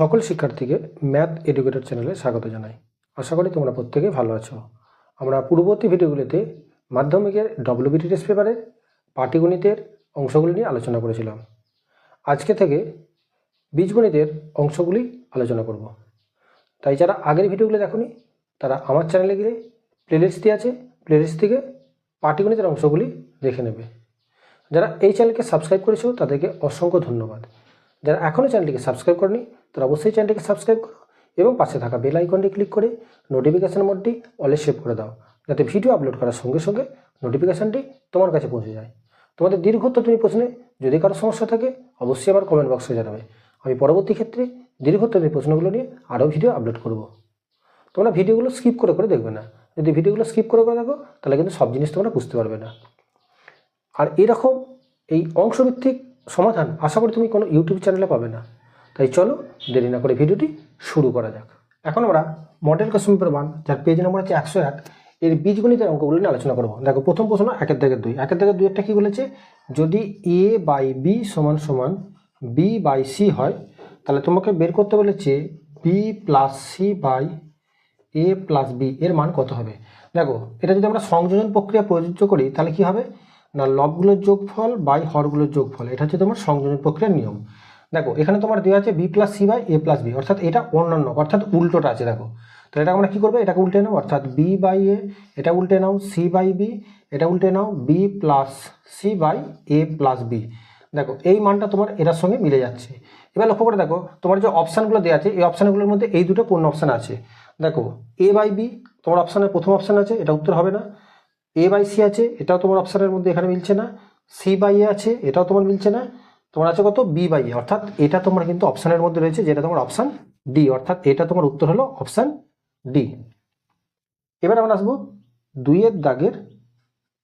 সকল শিক্ষার্থীকে math educator চ্যানেলে স্বাগত জানাই। আশা করি তোমরা প্রত্যেকে ভালো আছো। আমরা পূর্ববর্তী ভিডিওগুলিতে মাধ্যমিকের ডব্লিউবিটি টেস্ট পেপারের পাটিগণিতের অংশগুলি নিয়ে আলোচনা করেছিলাম। আজকে থেকে বীজগণিতের অংশগুলি আলোচনা করব। তাই যারা আগের ভিডিওগুলো দেখোনি, তারা আমার চ্যানেলে গিয়ে প্লেলিস্ট দিয়ে আছে প্লেলিস্ট থেকে পাটিগণিতের অংশগুলি দেখে নেবে। যারা এই চ্যানেলকে সাবস্ক্রাইব করেছ, তাদেরকে অসংখ্য ধন্যবাদ। যারা এখনও চ্যানেলটিকে সাবস্ক্রাইব করেনি তারা অবশ্যই চ্যানেলটিকে সাবস্ক্রাইব করো এবং পাশে থাকা বেল আইকনটি ক্লিক করে নোটিফিকেশান মোডটি অলে সেভ করে দাও, যাতে ভিডিও আপলোড করার সঙ্গে সঙ্গে নোটিফিকেশানটি তোমার কাছে পৌঁছে যায়। তোমাদের দীর্ঘত্ব তুমি প্রশ্নে যদি কারও সমস্যা থাকে, অবশ্যই আমার কমেন্ট বক্সে জানাবে। আমি পরবর্তী ক্ষেত্রে দীর্ঘত্বের প্রশ্নগুলো নিয়ে আরও ভিডিও আপলোড করব। তোমরা ভিডিওগুলো স্কিপ করে করে দেখবে না। যদি ভিডিওগুলো স্কিপ করে করে দেখো, তাহলে কিন্তু সব জিনিস তোমরা বুঝতে পারবে না। আর এরকম এই অংশভিত্তিক সমাধান আশা করি তুমি কোনো ইউটিউব চ্যানেলে পাবে না। তাই চলো, দেরি না করে ভিডিওটি শুরু করা যাক। এখন আমরা মডেল কোশ্চেন পেপার ওয়ান যার পেজ নম্বর আছে একশো এক এর বীজগণিতের অঙ্কগুলো নিয়ে আলোচনা করব। দেখো, প্রথম প্রশ্ন একের থেকে দুই। একের থেকে দুই একটা কী বলেছে? যদি এ বাই বি সমান সমান বি বাই সি হয়, তাহলে তোমাকে বের করতে বলেছে B plus C by A plus B এর মান কত হবে? দেখো, এটা যদি আমরা সংযোজন প্রক্রিয়া প্রযোজ্য করি, তাহলে কি হবে? না, লবগুলোর যোগফল বাই হরগুলোর যোগফল। এটা হচ্ছে তোমার সংযোজন প্রক্রিয়ার নিয়ম। দেখো, এখানে তোমার দেওয়া আছে B plus C by A plus B অর্থাৎ এটা অন্যান্য, অর্থাৎ উল্টোটা আছে, দেখো। তো এটা আমরা কী করব? এটাকে উল্টে নাও অর্থাৎ বি বাই এ এটা উল্টে নাও সি বাই বি এটা উল্টে নাও B plus C by A plus B দেখো, এই মানটা তোমার এটার সঙ্গে মিলে যাচ্ছে। এবার লক্ষ্য করে দেখো, তোমার যে অপশানগুলো দেওয়া আছে, এই অপশানগুলোর মধ্যে এই দুটো কোন অপশান আছে? দেখো এ বাই বি তোমার অপশানের প্রথম অপশান আছে, এটা উত্তর হবে না। এ বাই সি আছে, এটাও তোমার অপশানের মধ্যে এখানে মিলছে না। সি বাই এ আছে, এটাও তোমার মিলছে না। তোমার আছে কত? বি বাই এ অর্থাৎ এটা তোমার কিন্তু অপশানের মধ্যে রয়েছে, যেটা তোমার অপশান ডি অর্থাৎ এটা তোমার উত্তর হলো অপশান ডি এবার আমরা আসব দুইয়ের দাগের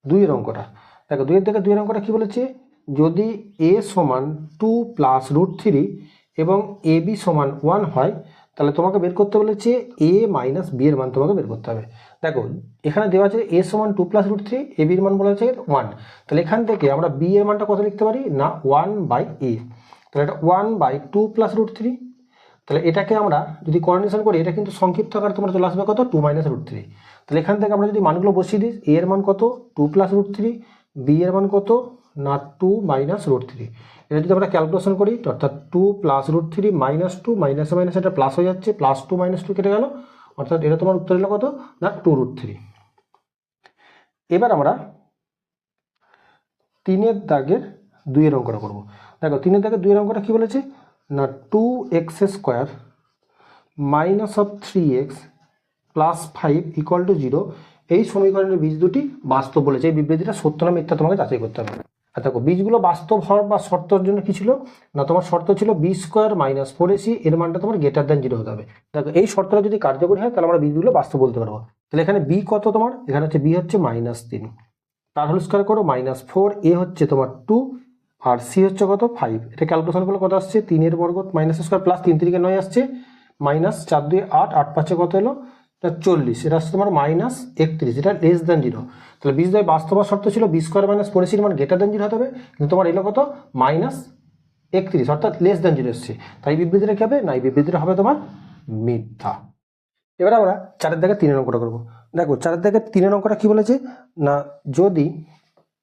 দুইয়ের অঙ্কটা। দেখো, দুইয়ের দাগের দুইয়ের অঙ্কটা কী বলেছে? যদি এ সমান টু প্লাস রুট থ্রি এবং এ বি সমান ওয়ান হয়, তাহলে তোমাকে বের করতে বলেছে এ মাইনাস বি এর মান তোমাকে বের করতে হবে। দেখো, এখানে দেওয়া আছে এ সমান two plus root three A বির মান বলা আছে ওয়ান তাহলে এখান থেকে আমরা বি এর মানটা কত লিখতে পারি? না ওয়ান বাই এ তাহলে এটা one by two plus root three তাহলে এটাকে আমরা যদি কোঅর্ডিনেশন করি, এটা কিন্তু সংক্ষিপ্ত আকারে তোমরা চলে আসবে কত? টু মাইনাস রুট থ্রি তাহলে এখান থেকে আমরা যদি মানগুলো বসিয়ে দিই এ এর মান কত? Two plus root three B এর মান কত? না টু মাইনাস রুট থ্রি এটা যদি আমরা ক্যালকুলেশন করি, অর্থাৎ two plus root three minus two মাইনাসে মাইনাস এটা প্লাস হয়ে যাচ্ছে প্লাস টু মাইনাস টু কেটে গেল অর্থাৎ এটা তোমার উত্তর হলো কত? না টু রুট থ্রি এবার আমরা তিনের দাগের দুইয়ের অঙ্কটা করব। দেখো, তিনের দাগের দুইয়ের অঙ্কটা কী বলেছে? না two x square minus of three x plus five equal to zero এই সমীকরণের বীজ দুটি বাস্তব বলেছে। এই বিবৃতিটা সত্য না মিথ্যা তোমাকে যাচাই করতে হবে। আর দেখো, বীজগুলো বাস্তব হওয়ার বা শর্তর জন্য কি ছিল? না, তোমার শর্ত ছিল B square minus four AC এর মানটা তোমার গ্রেটার দ্যান জিরো হতে হবে। দেখো, এই শর্তটা যদি কার্যকরী হয়, তাহলে আমরা বীজগুলো বাস্তব বলতে পারব। তাহলে এখানে বি কত তোমার? এখানে হচ্ছে বি হচ্ছে মাইনাস তিন। তার হোল স্কোয়ার করো মাইনাস ফোর এ হচ্ছে তোমার টু আর সি হচ্ছে কত? ফাইভ এটা ক্যালকুলেশন করলে কত আসছে? তিনের বর্গ মাইনাস স্কোয়ার প্লাস তিন তিরিকে নয় আসছে। মাইনাস চার দুই আট আট পাঁচে কত এলো? এটা চল্লিশ, এটা আসছে তোমার মাইনাস একত্রিশ, এটা লেস দেন জিরো তাহলে বিশ দয় বাস্তব শর্ত ছিল বি স্কোয়ার মাইনাস পরিসির মান গ্রেটার দেন জিরো হতে হবে, কিন্তু তোমার এলো কত? মাইনাস একত্রিশ, অর্থাৎ লেস দেন জিরো এসছে। তাই বিবৃতিটা কী হবে? না, এই বিবৃতিটা হবে তোমার মিথ্যা। এবার আমরা চারের দাগে তিনের অঙ্কটা করব। দেখো, চারের দাগে তিনের অঙ্কটা কী বলেছে? না, যদি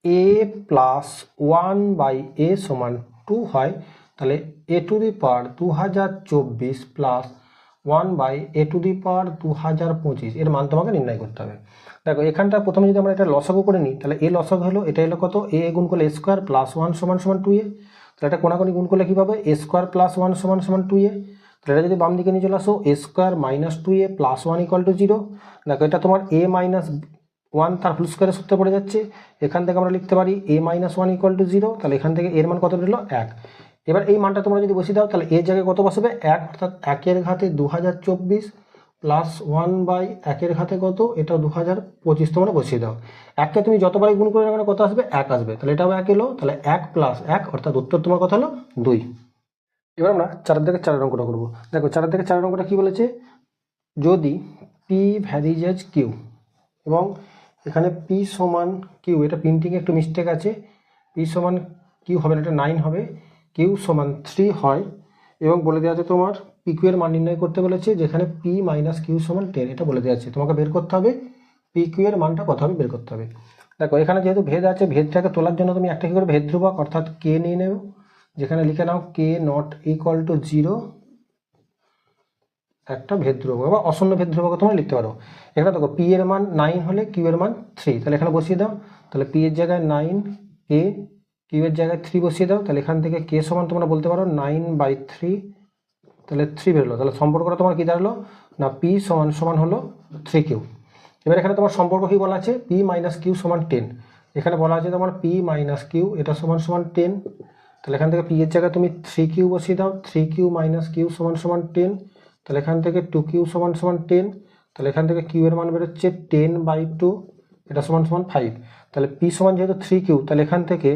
A plus one by A সমান টু হয়, তাহলে এ টু দি পাওয়ার দু হাজার চব্বিশ plus one by A to the power দু হাজার পঁচিশ এর মান তোমাকে নির্ণয় করতে হবে। দেখো, এখানটা প্রথমে যদি আমরা এটা লসাগু করে নিই, তাহলে এ লসাগু হলো, এটা হলো কত? এ গুণ করলে স্কোয়ার প্লাস ওয়ান সমান সমান টু এ তাহলে এটা কোনাকুনি গুণ করলে কী পাবে? এ স্কোয়ার প্লাস ওয়ান সমান সমান টু এ তাহলে এটা যদি বাম দিকে নিয়ে চলে আসো A square minus two A plus one equal to zero দেখো, এটা তোমার এ মাইনাস ওয়ান তার ফুল স্কোয়ারের সূত্রে পড়ে যাচ্ছে। এখান থেকে আমরা লিখতে পারি A minus one equal to zero তাহলে এখান থেকে এর মান কত রইল এক। এবার এই মানটা তোমরা যদি বসিয়ে দাও, তাহলে এর জায়গায় কত বসবে? এক, অর্থাৎ একের ঘাতে দু হাজার চব্বিশ প্লাস ওয়ান বাই একের ঘাতে কত? এটা দু হাজার পঁচিশ। তোমরা বসিয়ে দাও। এককে তুমি যতবারই গুণ করে না কত আসবে? এক আসবে। তাহলে এটাও এক এলো। তাহলে এক প্লাস এক, অর্থাৎ উত্তর তোমার কথা হলো? দুই। এবার আমরা চারের দিকে চারের অঙ্কটা করব। দেখো চারের দিকে চারের অঙ্কটা কী বলেছে? যদি পি ভ্যারিজেজ কিউ এবং এখানে পি সমান কিউ এটা প্রিন্টিংয়ে একটু মিস্টেক আছে। পি সমান কিউ হবে না, এটা নাইন হবে। কিউ সমান থ্রি হয় এবং বলে দেওয়া আছে তোমার পি কিউ এর মান নির্ণয় করতে বলেছে, যেখানে পি মাইনাস কিউ সমান টেন এটা বলে দেওয়া আছে। তোমাকে বের করতে হবে পি কিউ এর মানটা কত হবে বের করতে হবে। দেখো, এখানে যেহেতু ভেদ আছে, ভেদটাকে তোলার জন্য তুমি একটা কি করে ভেদ ধ্রুবক, অর্থাৎ কে নিয়ে নেও যেখানে লিখে নাও K not equal to zero একটা ভেদ ধ্রুবক, বা অশূন্য ভেদ ধ্রুবক তোমরা লিখতে পারো। এখানে দেখো পি এর মান নাইন হলে কিউ এর মান থ্রি তাহলে এখানে বসিয়ে দাও। তাহলে পি এর জায়গায় নাইন কে কিউ এর জায়গায় থ্রি বসিয়ে দাও, তাহলে এখান থেকে কে সমান তোমরা বলতে পারো নাইন বাই থ্রি তাহলে থ্রি বেরোলো। তাহলে সম্পর্কটা তোমার কী দাঁড়াল? না পি সমান সমান হলো থ্রি কিউ। এবার এখানে তোমার সম্পর্ক কী বলা আছে? পি মাইনাস কিউ সমান টেন এখানে বলা আছে তোমার পি মাইনাস কিউ এটা সমান সমান টেন তাহলে এখান থেকে পি এর জায়গায় তুমি থ্রি কিউ বসিয়ে দাও। থ্রি কিউ মাইনাস কিউ সমান সমান টেন তাহলে এখান থেকে টু কিউ সমান সমান টেন তাহলে এখান থেকে কিউ এর মান বেরোচ্ছে টেন বাই টু এটা সমান সমান ফাইভ তাহলে পি সমান যেহেতু থ্রি কিউ, তাহলে এখান থেকে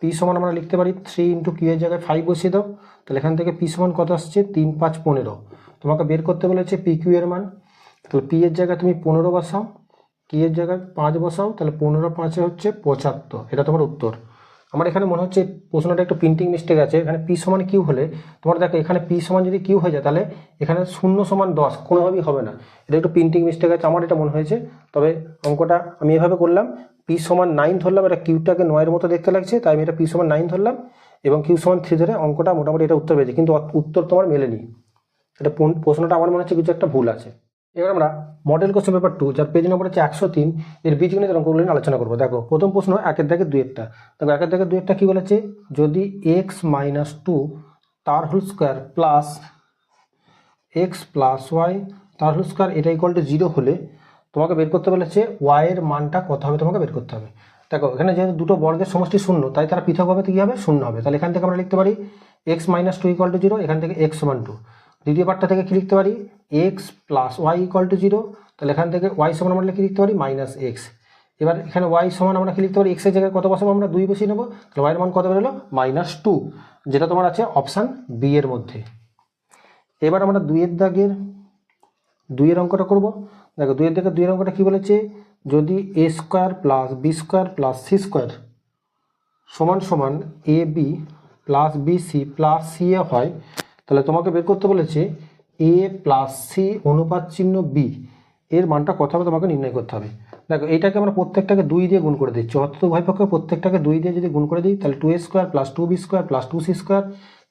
পি সমান আমরা লিখতে পারি থ্রি ইন্টু কিউ এর জায়গায় ফাইভ বসিয়ে দাও। তাহলে এখান থেকে পি সমান কত আসছে? তিন, পাঁচ, পনেরো। তোমাকে বের করতে বলেছে পি কিউ এর মান। তাহলে পি এর জায়গায় তুমি পনেরো বসাও। কিউ এর জায়গায় পাঁচ বসাও। তাহলে পনেরো, পাঁচে হচ্ছে পঁচাত্তর। এটা তোমার উত্তর। আমার এখানে মনে হচ্ছে প্রশ্নটা একটু প্রিন্টিং মিস্টেক আছে। এখানে পি সমান কিউ হলে তোমার দেখো, এখানে পি সমান যদি কিউ হয়ে যায়, তাহলে এখানে শূন্য সমান দশ কোনোভাবেই হবে না। এটা একটু প্রিন্টিং মিস্টেক আছে, আমার এটা মনে হয়েছে। তবে অঙ্কটা আমি এভাবে করলাম পি সমান নাইন ধরলাম, এটা কিউটাকে নয়ের মতো দেখতে লাগছে, তাই আমি এটা পি সমান নাইন ধরলাম এবং কিউ সমান থ্রি ধরে অঙ্কটা মোটামুটি এটা উত্তর পেয়েছে, কিন্তু উত্তর তোমার মেলেনি। এটা প্রশ্নটা আমার মনে হচ্ছে কিছু একটা ভুল আছে। এবার আমরা মডেল কোশ্চেন পেপার টু যার পেজ নম্বর হচ্ছে একশো তিন, এর বীজগণিত অঙ্কগুলো আলোচনা করব। দেখো, প্রথম প্রশ্ন একের দাগে একটা। দেখো, একের দাগে একটা কী বলেছে? যদি এক্স মাইনাস টু তার whole square plus x plus y তার হোল স্কোয়ার এটা ইকুয়াল টু জিরো হলে তোমাকে বের করতে বলেছে ওয়াই এর মানটা কত হবে তোমাকে বের করতে হবে। দেখো, এখানে যেহেতু দুটো বর্গের সমষ্টি শূন্য, তাই তারা পৃথকভাবে কী হবে? শূন্য হবে। তাহলে এখান থেকে আমরা লিখতে পারি x minus two equal to zero এখান থেকে এক্স সমান টু দ্বিতীয় পার্টটা থেকে কি লিখতে পারি? X plus y equal to zero তাহলে এখান থেকে ওয়াই সমান আমরা কি লিখতে পারি? মাইনাস এক্স এবার এখানে ওয়াই সমান আমরা কি লিখতে পারি? এক্সের জায়গায় কত বসাবো আমরা? দুই বসিয়ে নেব। তাহলে ওয়াইয়ের মান কত বেরোলো? মাইনাস টু যেটা তোমার আছে অপশান বি এর মধ্যে। এবার আমরা দুইয়ের দাগের, দুইয়ের অঙ্কটা করব। দেখো, দুইয়ের দাগের দুইয়ের অঙ্কটা কী বলেছে? যদি A square plus B square plus C square সমান সমান A B plus B C plus C A হয় তাহলে তোমাকে বের করতে বলেছে এ প্লাস সি অনুপাত চিহ্ন বি এর মানটা কত হবে তোমাকে নির্ণয় করতে হবে। দেখো এইটাকে আমরা প্রত্যেকটাকে দুই দিয়ে গুণ করে অর্থ উভয় পক্ষে প্রত্যেকটাকে দুই দিয়ে যদি গুণ করে দিই, তাহলে two A square plus two B square plus two C square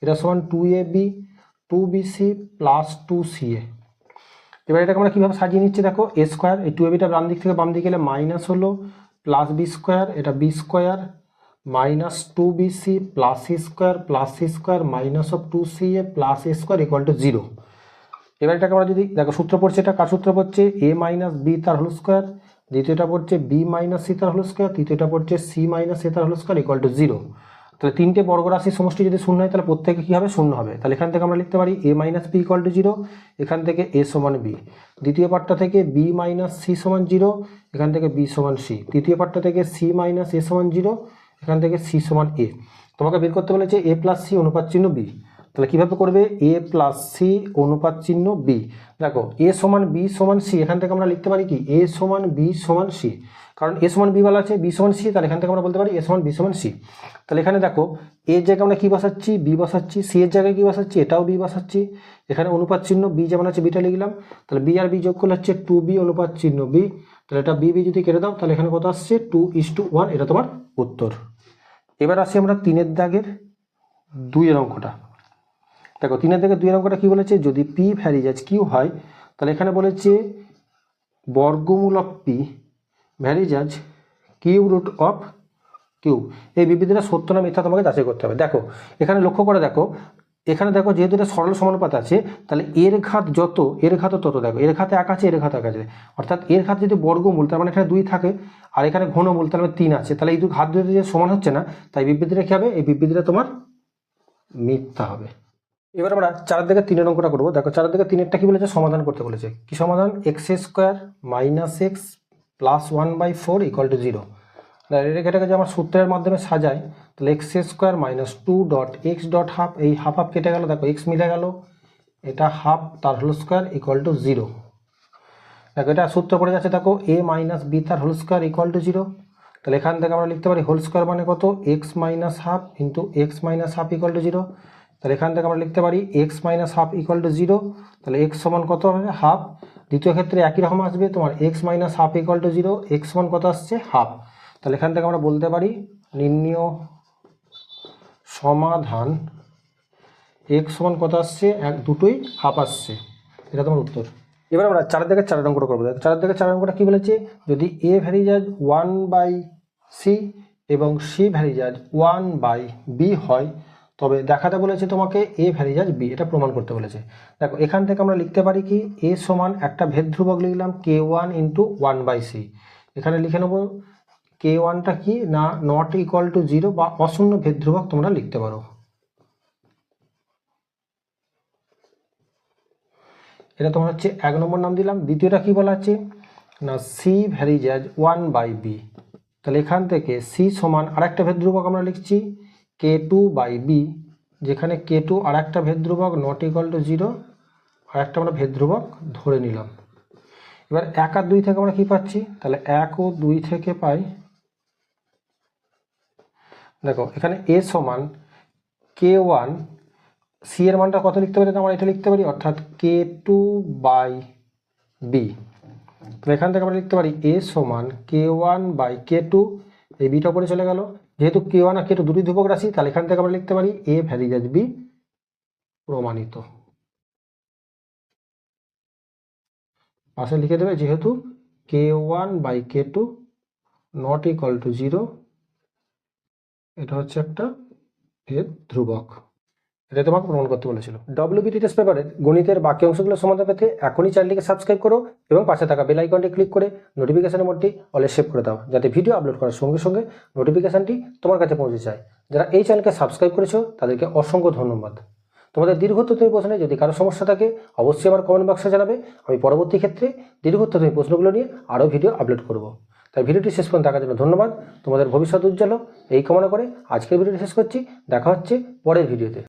এটা সমান two A B two B C plus two C A এবার এটাকে আমরা কীভাবে সাজিয়ে নিচ্ছি দেখো এ স্কোয়ার এই টু এ বিটা বাম দিক থেকে বাম দিকে গেলে মাইনাস হলো প্লাস বি স্কোয়ার এটা B square minus two B C plus C square plus C square minus of two C A plus square equal to zero এবার এটাকে আমরা যদি, দেখো সূত্র পড়ছে এটা কার সূত্র পড়ছে? এ মাইনাস বি তার হোল স্কোয়ার দ্বিতীয়টা পড়ছে বি মাইনাস সি তার হোল স্কোয়ার তৃতীয়টা পড়ছে সি মাইনাস এ তার whole square equal to zero তাহলে তিনটে বর্গ রাশির সমষ্টি যদি শূন্য হয়, তাহলে প্রত্যেকে কী হবে? শূন্য হবে। তাহলে এখান থেকে আমরা লিখতে পারি A minus B equal to zero এখান থেকে এ সমান বি দ্বিতীয় পার্টটা থেকে বি মাইনাস সি সমান জিরো এখান থেকে বি সমান সি তৃতীয় পার্টটা থেকে সি মাইনাস এ সমান জিরো এখান থেকে সি সমান এ তোমাকে বের করতে বলেছে এ প্লাস সি অনুপাত চিহ্ন বি তাহলে কীভাবে করবে? এ প্লাস সি অনুপাত চিহ্ন বি দেখো এ সমান বি সমান সি এখান থেকে আমরা লিখতে পারি কি? এ সমান বি সমান সি কারণ এ সমান বি বলা আছে বি সমান সি তাহলে এখান থেকে আমরা বলতে পারি এ সমান বি সমান সি তাহলে এখানে দেখো এর জায়গায় আমরা কী বসাচ্ছি? বি বসাচ্ছি। সি এর জায়গায় কী বসাচ্ছি? এটাও বি বসাচ্ছি। এখানে অনুপাত চিহ্ন বি যেমন আছে বিটা লিখলাম। তাহলে বি আর বি যোগ করলে হচ্ছে টু বি অনুপাত চিহ্ন বি তাহলে এটা বি বি যদি কেটে দাও, তাহলে এখানে কত আসছে? টু ইস টু ওয়ান এটা তোমার উত্তর। এবার আসি আমরা তিনের দাগের দুইয়ের অঙ্কটা। দেখো তিনের থেকে দুই অঙ্কটা কী বলেছে? যদি পি ভ্যারিজাজ কিউ হয়, তাহলে এখানে বলেছে বর্গমূল of P varies as Q root of Q এই বিবৃতিটা সত্য না মিথ্যা তোমাকে যাচাই করতে হবে। দেখো, এখানে লক্ষ্য করে দেখো, এখানে দেখো যেহেতু এটা সরল সমানুপাত আছে, তাহলে এর ঘাত যত, এর ঘাত তত দেখো, এর ঘাতে এক আছে এর ঘাত এক আছে অর্থাৎ এর ঘাত যদি বর্গমূল, তার মানে এখানে দুই থাকে, আর এখানে ঘনমূল, তার মানে তিন আছে, তাহলে এই দুই ঘাত দুটো যে সমান হচ্ছে না, তাই বিবৃতিটা কী হবে? এই বিবৃতিটা তোমার মিথ্যা হবে। এবার আমরা চার দিকে তিনের অঙ্কটা করব। দেখো চার দিকে তিনেরটা কি বলেছে? সমাধান করতে বলেছে। কি সমাধান? X square minus x plus one by four equal to zero এটাকে যে আমার সূত্রের মাধ্যমে সাজাই তাহলে x square minus two dot x dot half এই হাফ হাফ কেটে গেল। দেখো এক্স মিলে গেল। এটা হাফ তার whole square equal to zero দেখো, এটা সূত্র পড়ে যাচ্ছে, দেখো এ মাইনাস বি তার whole square equal to zero তাহলে এখান থেকে আমরা লিখতে পারি হোল স্কোয়ার মানে কত? X minus half into x minus half equal to zero তাহলে এখান থেকে আমরা লিখতে পারি x minus half equal to zero তাহলে এক্স সমান কত হবে? হাফ দ্বিতীয় ক্ষেত্রে একই রকম আসবে, তোমার x minus half equal to zero x সমান কত আসছে? হাফ তাহলে এখান থেকে আমরা বলতে পারি নির্ণীয় সমাধান এক্স সমান কত আসছে? এক, দুটোই হাফ আসছে। এটা তোমার উত্তর। এবার আমরা চারের দিকে চার অঙ্কটা করব। চারের দিকে চার অঙ্কটা কী বলেছে? যদি A varies as one by C এবং C varies as one by B হয় তবে দেখাতে বলেছে তোমাকে এ ভ্যারিজাজ বি এটা প্রমাণ করতে বলেছে। দেখো, এখান থেকে আমরা লিখতে পারি কি এ সমান একটা ভেদ ধ্রুবক লিখলাম K one into one by C এখানে লিখে নেব কে ওয়ানটা কি, না নট ইকুয়াল টু জিরো বা অশূন্য ভেদ ধ্রুবক তোমরা লিখতে পারো। এটা তোমার হচ্ছে এক নম্বর নাম দিলাম, দ্বিতীয়টা কি বলা আছে? না C varies as one by B তাহলে এখান থেকে সি সমান আরেকটা ভেদ ধ্রুবক আমরা লিখছি কে টু বাই বি যেখানে কে টু আর একটা ভেদ ধ্রুবক নট ইকুয়াল টু জিরো আর একটা আমরা ভেদ ধ্রুবক ধরে নিলাম। এবার এক আর দুই থেকে আমরা কি পাচ্ছি? তাহলে এক ও দুই থেকে পাই, দেখো, এখানে এ সমান কে ওয়ান সি এর মানটা কত লিখতে পারি? আমরা এটা লিখতে পারি, অর্থাৎ কে টু বাই বি তো এখান থেকে আমরা লিখতে পারি এ সমান K one by K two এই বিটা পরে চলে গেল। যেহেতু কে ওয়ান আর কে টু দুটি ধ্রুবক রাশি, তাহলে এখান থেকে আমরা লিখতে পারি এ ভ্যারিজাজ বি প্রমাণিত। পাশে লিখে দেবে যেহেতু K one by K two not equal to zero এটা হচ্ছে একটা এর ধ্রুবক। এটা তোমাকে প্রমাণ করতে বলেছিল। ডব্লিউবিটি টেস্ট পেপারের গণিতের বাকি অংশগুলো সমাধান পেতে এখনই চ্যানেলটিকে সাবস্ক্রাইব করো এবং পাশে থাকা বেল আইকনটি ক্লিক করে নোটিফিকেশনের মোডটি অলে সেভ করে দাও, যাতে ভিডিও আপলোড করার সঙ্গে সঙ্গে নোটিফিকেশনটি তোমার কাছে পৌঁছে যায়। যারা এই চ্যানেলকে সাবস্ক্রাইব করেছ, তাদেরকে অসংখ্য ধন্যবাদ। তোমাদের দীর্ঘত্বতমী প্রশ্নে যদি কারও সমস্যা থাকে, অবশ্যই আমার কমেন্ট বক্সে জানাবে। আমি পরবর্তী ক্ষেত্রে দীর্ঘত্বতমী প্রশ্নগুলো নিয়ে আরও ভিডিও আপলোড করব। তাই ভিডিওটি শেষ পর্যন্ত দেখার জন্য ধন্যবাদ। তোমাদের ভবিষ্যৎ উজ্জ্বল এই কামনা করে আজকের ভিডিওটি শেষ করছি। দেখা হচ্ছে পরের ভিডিওতে